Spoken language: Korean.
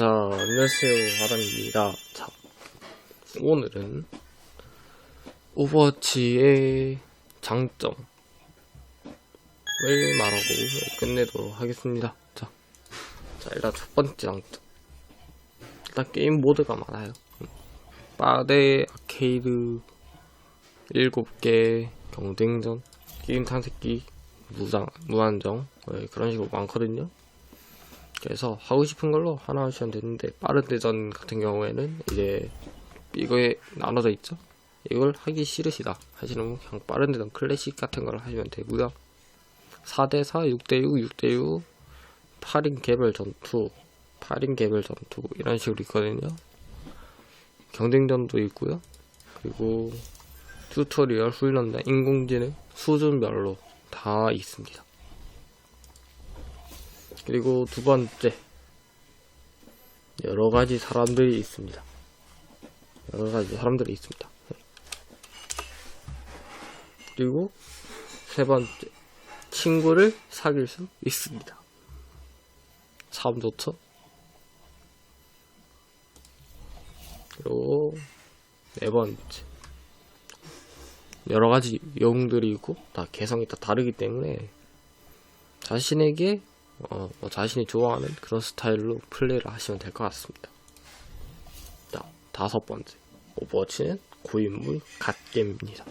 자, 안녕하세요. 하람입니다. 자, 오늘은 오버워치의 장점을 말하고 끝내도록 하겠습니다. 자, 자, 일단 첫 번째 장점. 일단 게임 모드가 많아요. 빠데, 아케이드, 7개, 경쟁전, 게임 탐색기, 무장, 무한정, 네, 그런 식으로 많거든요. 그래서 하고 싶은 걸로 하나 하시면 되는데 빠른 대전 같은 경우에는 이제 이거에 나눠져 있죠? 이걸 하기 싫으시다 하시는 분 그냥 빠른 대전 클래식 같은 걸 하시면 되고요. 4대4 6대6 6대6 8인 개별 전투 8인 개별 전투 이런 식으로 있거든요. 경쟁전도 있고요. 그리고 튜토리얼 훈련단 인공지능 수준별로 다 있습니다 그리고 두 번째 여러 가지 사람들이 있습니다. 여러 가지 사람들이 있습니다. 네. 그리고 세 번째 친구를 사귈 수 있습니다. 참 좋죠? 그리고 네 번째 여러 가지 영웅들이 있고 다 개성이 다 다르기 때문에 자신에게 어, 뭐 자신이 좋아하는 그런 스타일로 플레이를 하시면 될 것 같습니다. 자, 다섯 번째. 오버워치는 고인물 갓겜입니다.